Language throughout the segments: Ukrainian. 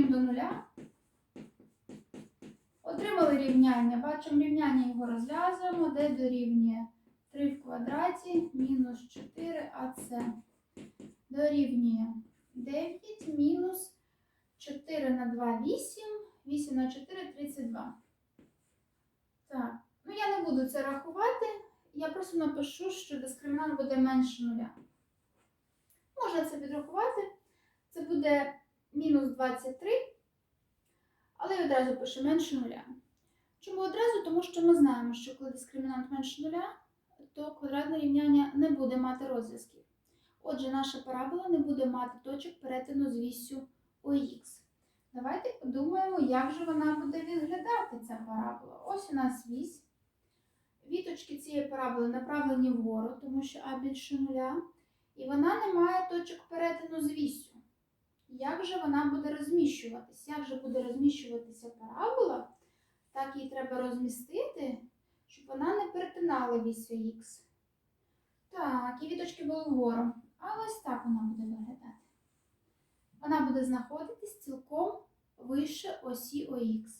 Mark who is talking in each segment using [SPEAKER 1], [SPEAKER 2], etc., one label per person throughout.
[SPEAKER 1] дорівнюємо до нуля. Отримали рівняння. Бачимо рівняння його розв'язуємо, де дорівнює 3 в квадраті мінус 4 АЦ. Дорівнює 9 мінус 4 на 2 8, 8 на 4 32. Так, ну я не буду це рахувати. Я просто напишу, що дискримінант буде менше нуля. Можна це підрахувати. Це буде мінус 23, але одразу пишу менше нуля. Чому одразу? Тому що ми знаємо, що коли дискримінант менше нуля, то квадратне рівняння не буде мати розв'язків. Отже, наша парабола не буде мати точок перетину з вісю ОХ. Давайте подумаємо, як же вона буде виглядати, ця парабола. Ось у нас вісь. Віточки цієї параболи направлені вгору, тому що А більше нуля. І вона не має точок перетину з вісю. Як же вона буде розміщуватись? Як же буде розміщуватися парабола? Так її треба розмістити, щоб вона не перетинала вісю Х. Так, і віточки були вгору. А ось так вона буде виглядати. Вона буде знаходитись цілком вище осі ОХ.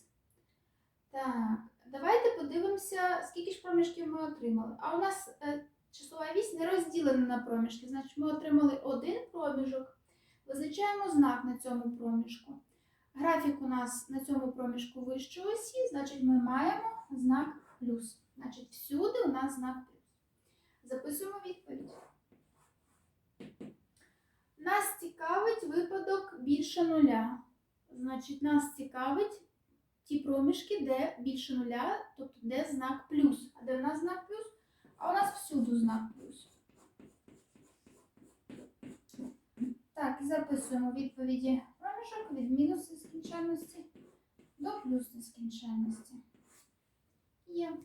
[SPEAKER 1] Так, давайте подивимося, скільки ж проміжків ми отримали. А у нас е, числова вісь не розділена на проміжки. Значить, ми отримали один проміжок. Визначаємо знак на цьому проміжку. Графік у нас на цьому проміжку вище осі, значить, ми маємо знак плюс. Значить, всюди у нас знак плюс. Записуємо відповідь. Нас цікавить випадок більше нуля. Значить, нас цікавить ті проміжки, де більше нуля, тобто де знак плюс. записуємо відповіді проміжок від мінус нескінченності до плюс нескінченності. Є.